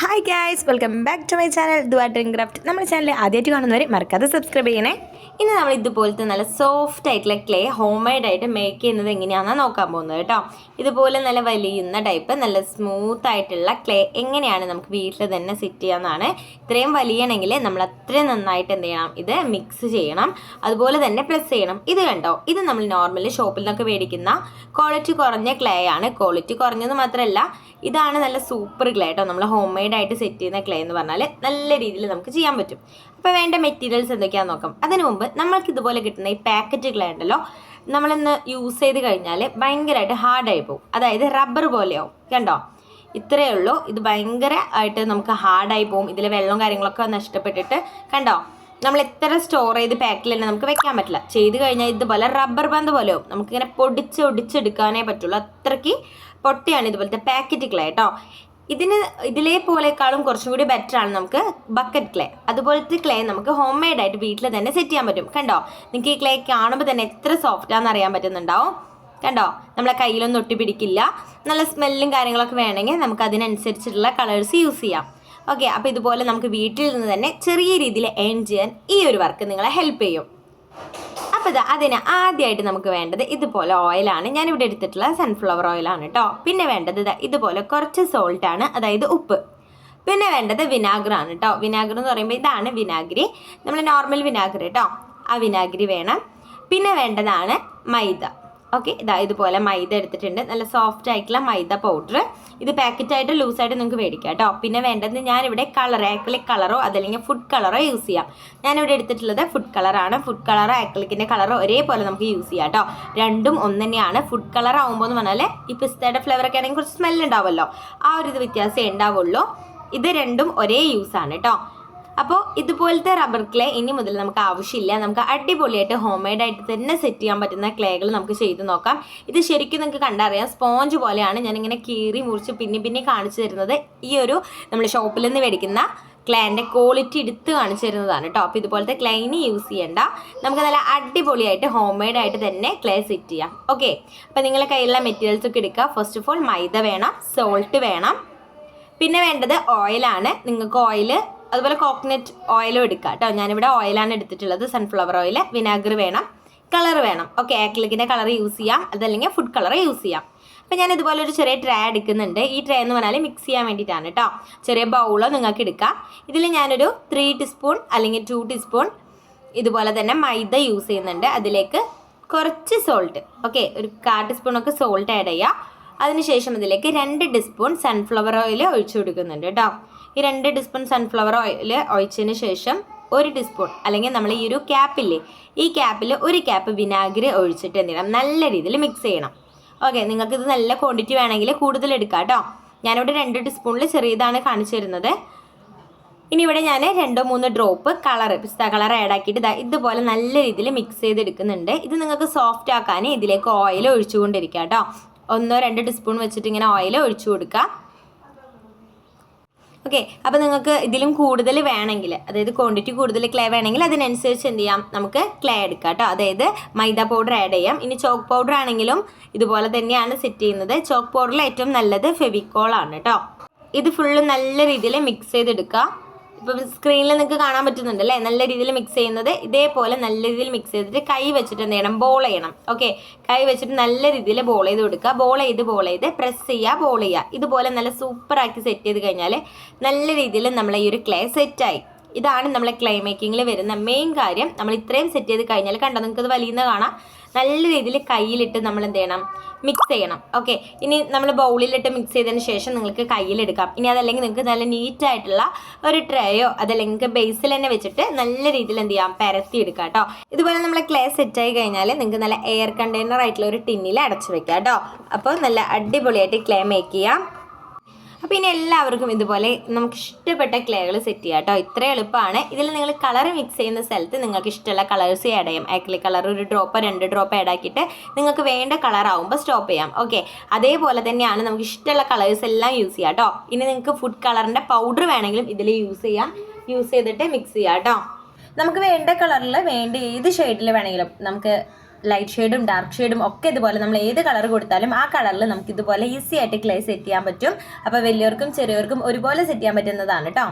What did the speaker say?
Hi guys welcome back to my channel Dua drink craft നമ്മുടെ channel ആദ്യമായിട്ട് കാണുന്നവരെ മറക്കാതെ സബ്സ്ക്രൈബ് ചെയ്യണേ. ഇന്ന് നമ്മൾ ഇതുപോലത്തെ നല്ല സോഫ്റ്റ് ആയിട്ടുള്ള ക്ലേ ഹോം മെയ്ഡ് ആയിട്ട് മേക്ക് ചെയ്യുന്നത് എങ്ങനെയാണെന്ന് നോക്കാൻ പോകുന്നത് കേട്ടോ. ഇതുപോലെ നല്ല വലിയുന്ന ടൈപ്പ് നല്ല സ്മൂത്ത് ആയിട്ടുള്ള ക്ലേ എങ്ങനെയാണ് നമുക്ക് വീട്ടിൽ തന്നെ സെറ്റ് ചെയ്യാമെന്നാണ് ഇത്രയും വലിയണമെങ്കിൽ നമ്മൾ അത്രയും നന്നായിട്ട് എന്ത് ചെയ്യണം? ഇത് മിക്സ് ചെയ്യണം. അതുപോലെ തന്നെ പ്ലസ് ചെയ്യണം. ഇത് കണ്ടോ? ഇത് നമ്മൾ നോർമലി ഷോപ്പിൽ നിന്നൊക്കെ മേടിക്കുന്ന ക്വാളിറ്റി കുറഞ്ഞ ക്ലേ ആണ്. ക്വാളിറ്റി കുറഞ്ഞത് മാത്രമല്ല ഇതാണ് നല്ല സൂപ്പർ ക്ലേ കേട്ടോ നമ്മൾ ഹോം മെയ്ഡ് ആയിട്ട് സെറ്റ് ചെയ്യുന്ന ക്ലേ എന്ന് പറഞ്ഞാൽ നല്ല രീതിയിൽ നമുക്ക് ചെയ്യാൻ പറ്റും. അപ്പോൾ വേണ്ട മെറ്റീരിയൽസ് എന്തൊക്കെയാണെന്ന് നോക്കാം. അതിനു മുമ്പ് നമ്മൾക്ക് ഇതുപോലെ കിട്ടുന്ന ഈ പാക്കറ്റുകളുണ്ടല്ലോ നമ്മളിന്ന് യൂസ് ചെയ്ത് കഴിഞ്ഞാൽ ഭയങ്കരമായിട്ട് ഹാർഡായി പോകും. അതായത് റബ്ബർ പോലെയാവും. കണ്ടോ? ഇത്രയേ ഉള്ളൂ. ഇത് ഭയങ്കര ആയിട്ട് നമുക്ക് ഹാർഡായി പോകും. ഇതിൽ വെള്ളവും കാര്യങ്ങളൊക്കെ നഷ്ടപ്പെട്ടിട്ട്. കണ്ടോ? നമ്മൾ എത്ര സ്റ്റോർ ചെയ്ത് പാക്കിൽ തന്നെ നമുക്ക് വെക്കാൻ പറ്റില്ല. ചെയ്ത് കഴിഞ്ഞാൽ ഇതുപോലെ റബ്ബർ ബന്ധ പോലെയാവും നമുക്കിങ്ങനെ പൊടിച്ച് ഒടിച്ചെടുക്കാനേ പറ്റുള്ളൂ. അത്രയ്ക്ക് പൊട്ടിയാണ് ഇതുപോലത്തെ പാക്കറ്റുകളായിട്ടോ ഇതിന് ഇതിലേ പോലെക്കാളും കുറച്ചും കൂടി ബെറ്റർ ആണ് നമുക്ക് ബക്കറ്റ് ക്ലേ അതുപോലത്തെ ക്ലേ നമുക്ക് ഹോം മെയ്ഡ് ആയിട്ട് വീട്ടിൽ തന്നെ സെറ്റ് ചെയ്യാൻ പറ്റും. കണ്ടോ? നിങ്ങൾക്ക് ഈ ക്ലേ കാണുമ്പോൾ തന്നെ എത്ര സോഫ്റ്റ് ആണെന്ന് അറിയാൻ പറ്റുന്നുണ്ടാവും. കണ്ടോ? നമ്മളെ കയ്യിലൊന്നും ഒട്ടി പിടിക്കില്ല നല്ല സ്മെല്ലും കാര്യങ്ങളൊക്കെ വേണമെങ്കിൽ നമുക്ക് അതിനനുസരിച്ചിട്ടുള്ള കളേഴ്സ് യൂസ് ചെയ്യാം. ഓക്കെ അപ്പോൾ ഇതുപോലെ നമുക്ക് വീട്ടിൽ നിന്ന് തന്നെ ചെറിയ രീതിയിൽ ഏൺ ചെയ്യാൻ ഈ ഒരു വർക്ക് നിങ്ങളെ ഹെൽപ്പ് ചെയ്യും. അപ്പോൾ ഇതാ അതിന് ആദ്യമായിട്ട് നമുക്ക് വേണ്ടത് ഇതുപോലെ ഓയിലാണ് ഞാനിവിടെ എടുത്തിട്ടുള്ള സൺഫ്ലവർ ഓയിലാണ് കേട്ടോ പിന്നെ വേണ്ടത് ഇതാ ഇതുപോലെ കുറച്ച് സോൾട്ടാണ് അതായത് ഉപ്പ്. പിന്നെ വേണ്ടത് വിനാഗറാണ് കേട്ടോ വിനാഗർ എന്ന് പറയുമ്പോൾ ഇതാണ് വിനാഗിരി. നമ്മൾ നോർമൽ വിനാഗിരി കേട്ടോ ആ വിനാഗിരി വേണം. പിന്നെ വേണ്ടതാണ് മൈദ. ഓക്കെ ഇതാ ഇതുപോലെ മൈദ എടുത്തിട്ടുണ്ട്. നല്ല സോഫ്റ്റ് ആയിട്ടുള്ള മൈദ പൗഡർ ഇത് പാക്കറ്റായിട്ട് ലൂസായിട്ട് നിങ്ങൾക്ക് മേടിക്കാം കേട്ടോ. പിന്നെ വേണ്ടത് ഞാനിവിടെ കളർ ആക്രിലിക് കളറോ അതല്ലെങ്കിൽ ഫുഡ് കളറോ യൂസ് ചെയ്യാം. ഞാനിവിടെ എടുത്തിട്ടുള്ളത് ഫുഡ് കളറാണ് ഫുഡ് കളറോ ആക്രിലിക്കിന്റെ കളറോ ഒരേപോലെ നമുക്ക് യൂസ് ചെയ്യാം കേട്ടോ. രണ്ടും ഒന്ന് തന്നെയാണ് ഫുഡ് കളർ ആകുമ്പോൾ എന്ന് പറഞ്ഞാൽ ഈ പിസ്തയുടെ ഫ്ലേവറൊക്കെ ആണെങ്കിൽ കുറച്ച് സ്മെല്ലുണ്ടാവുമല്ലോ ആ ഒരു ഇത് വ്യത്യാസമേ ഉണ്ടാവുള്ളൂ. ഇത് രണ്ടും ഒരേ യൂസാണ് കേട്ടോ. അപ്പോൾ ഇതുപോലത്തെ റബ്ബർ ക്ലേ ഇനി മുതൽ നമുക്ക് ആവശ്യമില്ല. നമുക്ക് അടിപൊളിയായിട്ട് ഹോം മെയ്ഡ് ആയിട്ട് തന്നെ സെറ്റ് ചെയ്യാൻ പറ്റുന്ന ക്ലേകൾ നമുക്ക് ചെയ്ത് നോക്കാം. ഇത് ശരിക്കും നിങ്ങൾക്ക് കണ്ടറിയാം സ്പോഞ്ച് പോലെയാണ് ഞാനിങ്ങനെ കീറി മുറിച്ച് പിന്നെ പിന്നെ കാണിച്ചു തരുന്നത്. ഈ ഒരു നമ്മൾ ഷോപ്പിൽ നിന്ന് മേടിക്കുന്ന ക്ലേന്റെ ക്വാളിറ്റി എടുത്ത് കാണിച്ചു തരുന്നതാണ് കേട്ടോ അപ്പോൾ ഇതുപോലത്തെ ക്ലൈന് യൂസ് ചെയ്യേണ്ട. നമുക്ക് നല്ല അടിപൊളിയായിട്ട് ഹോം മെയ്ഡ് ആയിട്ട് തന്നെ ക്ലേ സെറ്റ് ചെയ്യാം. ഓക്കെ അപ്പോൾ നിങ്ങളുടെ കയ്യിലുള്ള മെറ്റീരിയൽസ് ഒക്കെ എടുക്കുക. ഫസ്റ്റ് ഓഫ് ഓൾ മൈദ വേണം സോൾട്ട് വേണം. പിന്നെ വേണ്ടത് ഓയിലാണ് നിങ്ങൾക്ക് ഓയിൽ അതുപോലെ കോക്കനട്ട് ഓയിലും എടുക്കാം കേട്ടോ. ഞാനിവിടെ ഓയിലാണ് എടുത്തിട്ടുള്ളത്. സൺഫ്ലവർ ഓയിൽ വിനാഗർ വേണം കളർ വേണം. ഓക്കെ ആക്ലിക്കിന്റെ കളർ യൂസ് ചെയ്യാം. അതല്ലെങ്കിൽ ഫുഡ് കളർ യൂസ് ചെയ്യാം. അപ്പം ഞാൻ ഇതുപോലെ ഒരു ചെറിയ ട്രേ എടുക്കുന്നുണ്ട്. ഈ ട്രേ എന്ന് പറഞ്ഞാൽ മിക്സ് ചെയ്യാൻ വേണ്ടിയിട്ടാണ് കേട്ടോ. ചെറിയ ബൗളോ നിങ്ങൾക്ക് എടുക്കാം. ഇതിൽ ഞാനൊരു ത്രീ ടീസ്പൂൺ അല്ലെങ്കിൽ ടു ടീസ്പൂൺ ഇതുപോലെ തന്നെ മൈദ യൂസ് ചെയ്യുന്നുണ്ട്. അതിലേക്ക് കുറച്ച് സോൾട്ട് ഓക്കെ ഒരു കാ ടീസ്പൂണൊക്കെ സോൾട്ട് ആഡ് ചെയ്യുക അതിനുശേഷം ഇതിലേക്ക് രണ്ട് ടീസ്പൂൺ സൺഫ്ലവർ ഓയിൽ ഒഴിച്ചു കൊടുക്കുന്നുണ്ട് കേട്ടോ. ഈ രണ്ട് ടീസ്പൂൺ സൺഫ്ലവർ ഓയിൽ ഒഴിച്ചതിന് ശേഷം ഒരു ടീസ്പൂൺ അല്ലെങ്കിൽ നമ്മൾ ഈ ഒരു ക്യാപ്പില്ലേ ഈ ക്യാപ്പിൽ ഒരു ക്യാപ്പ് വിനാഗിരി ഒഴിച്ചിട്ട് എന്ത് ചെയ്യണം? നല്ല രീതിയിൽ മിക്സ് ചെയ്യണം. ഓക്കെ നിങ്ങൾക്ക് ഇത് നല്ല ക്വാണ്ടിറ്റി വേണമെങ്കിൽ കൂടുതൽ എടുക്കാം കേട്ടോ ഞാനിവിടെ രണ്ട് ടീസ്പൂണിൽ ചെറിയതാണ് കാണിച്ചു തരുന്നത്. ഇനി ഇവിടെ ഞാൻ രണ്ടോ മൂന്ന് ഡ്രോപ്പ് കളർ പിസ്ത കളർ ആഡ് ആക്കിയിട്ട് ഇതാ ഇതുപോലെ നല്ല രീതിയിൽ മിക്സ് ചെയ്തെടുക്കുന്നുണ്ട്. ഇത് നിങ്ങൾക്ക് സോഫ്റ്റ് ആക്കാൻ ഇതിലേക്ക് ഓയിൽ ഒഴിച്ചുകൊണ്ടിരിക്കുക കേട്ടോ ഒന്നോ രണ്ടോ ടീസ്പൂൺ വെച്ചിട്ട് ഇങ്ങനെ ഓയിൽ ഒഴിച്ചു കൊടുക്കുക ഓക്കെ അപ്പോൾ നിങ്ങൾക്ക് ഇതിലും കൂടുതൽ വേണമെങ്കിൽ അതായത് ക്വാണ്ടിറ്റി കൂടുതൽ ക്ലേ വേണമെങ്കിൽ അതിനനുസരിച്ച് എന്ത് ചെയ്യാം? നമുക്ക് ക്ലേ എടുക്കാം കേട്ടോ അതായത് മൈദ പൗഡർ ആഡ് ചെയ്യാം. ഇനി ചോക്ക് പൗഡർ ആണെങ്കിലും ഇതുപോലെ തന്നെയാണ് സെറ്റ് ചെയ്യുന്നത്. ചോക്ക് പൗഡറിൽ ഏറ്റവും നല്ലത് ഫെവിക്കോളാണ് കേട്ടോ ഇത് ഫുള്ള് നല്ല രീതിയിൽ മിക്സ് ചെയ്തെടുക്കുക ഇപ്പം സ്ക്രീനിൽ നിങ്ങൾക്ക് കാണാൻ പറ്റുന്നുണ്ട് അല്ലേ നല്ല രീതിയിൽ മിക്സ് ചെയ്യുന്നത്. ഇതേപോലെ നല്ല രീതിയിൽ മിക്സ് ചെയ്തിട്ട് കൈ വെച്ചിട്ട് എന്ത് ചെയ്യണം? ബോൾ ചെയ്യണം. ഓക്കെ കൈ വെച്ചിട്ട് നല്ല രീതിയിൽ ബോൾ ചെയ്ത് കൊടുക്കുക. ബോൾ ചെയ്ത് ബോൾ ചെയ്ത് പ്രസ് ചെയ്യുക ബോൾ ചെയ്യുക. ഇതുപോലെ നല്ല സൂപ്പറാക്കി സെറ്റ് ചെയ്ത് കഴിഞ്ഞാൽ നല്ല രീതിയിൽ നമ്മൾ ഈ ഒരു ക്ലേ സെറ്റായി ഇതാണ് നമ്മളെ ക്ലേ മേക്കിങ്ങിൽ വരുന്ന മെയിൻ കാര്യം. നമ്മൾ ഇത്രയും സെറ്റ് ചെയ്ത് കഴിഞ്ഞാൽ കണ്ടോ അത് വലിയുന്ന കാണാം. നല്ല രീതിയിൽ കയ്യിലിട്ട് നമ്മൾ എന്ത് ചെയ്യണം? മിക്സ് ചെയ്യണം. ഓക്കെ ഇനി നമ്മൾ ബൗളിലിട്ട് മിക്സ് ചെയ്തതിന് ശേഷം നിങ്ങൾക്ക് കയ്യിലെടുക്കാം ഇനി അതല്ലെങ്കിൽ നിങ്ങൾക്ക് നല്ല നീറ്റായിട്ടുള്ള ഒരു ട്രേയോ അതല്ലെങ്കിൽ നിങ്ങൾക്ക് ബേസിൽ തന്നെ വെച്ചിട്ട് നല്ല രീതിയിൽ എന്ത് ചെയ്യാം? പരത്തി എടുക്കാം കേട്ടോ. ഇതുപോലെ നമ്മളെ ക്ലേ സെറ്റായി കഴിഞ്ഞാൽ നിങ്ങൾക്ക് നല്ല എയർ കണ്ടെയ്നർ ആയിട്ടുള്ള ഒരു ടിന്നിൽ അടച്ചു വെക്കാം കേട്ടോ. അപ്പോൾ നല്ല അടിപൊളിയായിട്ട് ക്ലേ മേക്ക് ചെയ്യാം. അപ്പോൾ ഇനി എല്ലാവർക്കും ഇതുപോലെ നമുക്ക് ഇഷ്ടപ്പെട്ട ക്ലേകൾ സെറ്റ് ചെയ്യാം കേട്ടോ ഇത്ര എളുപ്പമാണ്. ഇതിൽ നിങ്ങൾ കളർ മിക്സ് ചെയ്യുന്ന സ്ഥലത്ത് നിങ്ങൾക്ക് ഇഷ്ടമുള്ള കളേഴ്സ് ആഡ് ചെയ്യാം. ആക്ലി കളർ ഒരു ഡ്രോപ്പ് രണ്ട് ഡ്രോപ്പ് ആഡ് ആക്കിയിട്ട് നിങ്ങൾക്ക് വേണ്ട കളർ ആവുമ്പോൾ സ്റ്റോപ്പ് ചെയ്യാം. ഓക്കെ അതേപോലെ തന്നെയാണ് നമുക്ക് ഇഷ്ടമുള്ള കളേഴ്സ് എല്ലാം യൂസ് ചെയ്യാം കേട്ടോ ഇനി നിങ്ങൾക്ക് ഫുഡ് കളറിന്റെ പൗഡർ വേണമെങ്കിലും ഇതിൽ യൂസ് ചെയ്യാം. യൂസ് ചെയ്തിട്ട് മിക്സ് ചെയ്യാം കേട്ടോ നമുക്ക് വേണ്ട കളറിൽ വേണ്ട ഏത് ഷെയ്ഡിൽ വേണമെങ്കിലും നമുക്ക് ലൈറ്റ് ഷെയ്ഡും ഡാർക്ക് ഷെയ്ഡും ഒക്കെ ഇതുപോലെ നമ്മൾ ഏത് കളർ കൊടുത്താലും ആ കളറിൽ നമുക്ക് ഇതുപോലെ ഈസി ആയിട്ട് ക്ലേ സെറ്റ് ചെയ്യാൻ പറ്റും. അപ്പോൾ വലിയവർക്കും ചെറിയവർക്കും ഒരുപോലെ സെറ്റ് ചെയ്യാൻ പറ്റുന്നതാണ് കേട്ടോ